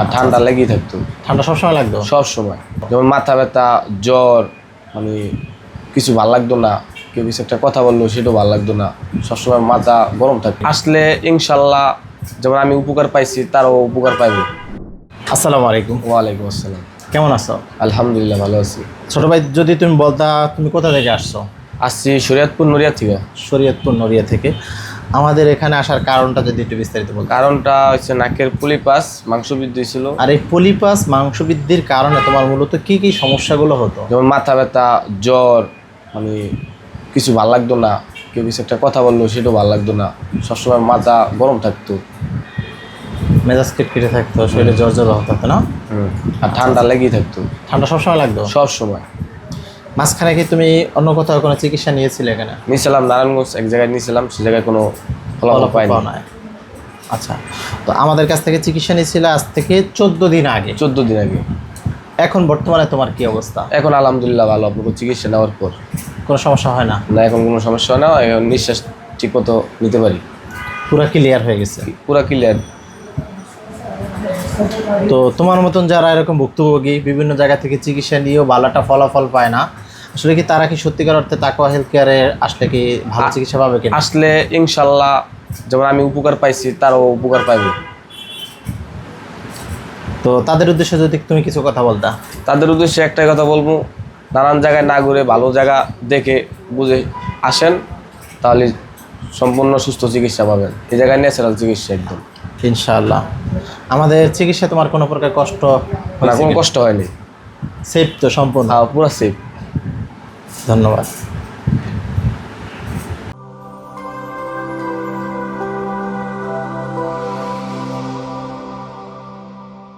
আর ঠান্ডা লেগেই থাকতো। ঠান্ডা সবসময় লাগতো? সব সময় যেমন মাথা ব্যথা জ্বর মানে কিছু ভালো লাগতো না। কেউ কিছু একটা কথা বলল সেটাও ভালো লাগতো না। সবসময় মাথা গরম থাকে আসলে ইনশাল্লাহ যেমন আমি উপকার পাইছি তারও উপকার পাইবে। আসসালামু আলাইকুম। ওয়ালাইকুম আসসালাম। কেমন আছো? আলহামদুলিল্লাহ ভালো আছি। ছোট ভাই যদি তুমি বলতা তুমি কোথা থেকে আসছো? আসছি শরিয়াতপুর নড়িয়া থেকে। শরীয়তপুর নড়িয়া থেকে। আমাদের এখানে আসার কারণটা যদি একটু বিস্তারিত বলতে। কারণটা হচ্ছে নাকের পুলিপাস মাংস বৃদ্ধি ছিল। আর এই পলিপাস মাংস বৃদ্ধির কারণে তোমার মূলত কি কি সমস্যাগুলো হতো? যেমন মাথা ব্যথা জ্বর মানে কিছু ভালো লাগতো না। কেউ কিছু একটা কথা বলল সেটাও ভালো লাগতো না। সবসময় মাথা গরম থাকতো। মেজাজ কেটে থাকতো শরীরে জ্বর জ্বর হতো না? আর ঠান্ডা লেগেই থাকতো। ঠান্ডা সবসময় লাগতো? সব সময় মাঝখানে কি তুমি অন্য কোথাও কোনো চিকিৎসা নিয়েছিলে এখানে? নিয়েছিলাম নারায়ণগঞ্জ এক জায়গায় নিয়েছিলাম সে জায়গায় কোনো ফলাফল পাও নাই। আচ্ছা তো আমাদের কাছ থেকে চিকিৎসা নিয়েছিলে আজ থেকে চোদ্দ দিন আগে। চোদ্দ দিন আগে। এখন বর্তমানে তোমার কি অবস্থা? এখন আলহামদুলিল্লাহ ভালো আপনাকে চিকিৎসা নেওয়ার পর। কোনো সমস্যা হয় না? না এখন কোনো সমস্যা হয় না এখন নিঃশ্বাস ঠিক মতো নিতে পারি। পুরো ক্লিয়ার হয়ে গেছে। পুরা ক্লিয়ার তো তোমার মতন যারা এরকম ভুক্তভোগী বিভিন্ন জায়গা থেকে চিকিৎসা নিয়েও ভালো একটা ফলাফল পায় না আসলে কি তারা কি সত্যিকার অর্থে তাকওয়া হেলথ কেয়ারে আসলে কি ভালো চিকিৎসা পাবে কিনা? আসলে ইনশাল্লাহ যেমন আমি উপকার পাইছি তারও উপকার পাবে তো তাদের উদ্দেশ্যে যদি তুমি কিছু কথা বলতা। তাদের উদ্দেশ্যে একটাই কথা বলব নানান জায়গায় না ঘুরে ভালো জায়গা দেখে বুঝে আসেন তাহলে সম্পূর্ণ সুস্থ চিকিৎসা পাবেন। এই জায়গায় ন্যাচারাল চিকিৎসা একদম। ইনশাআল্লাহ। আমাদের চিকিৎসা তোমার কোনো প্রকার কষ্ট না কোনো কষ্ট হয়নি। সেফ তো সম্পূর্ণ। হ্যাঁ পুরো সেফ ধন্যবাদ।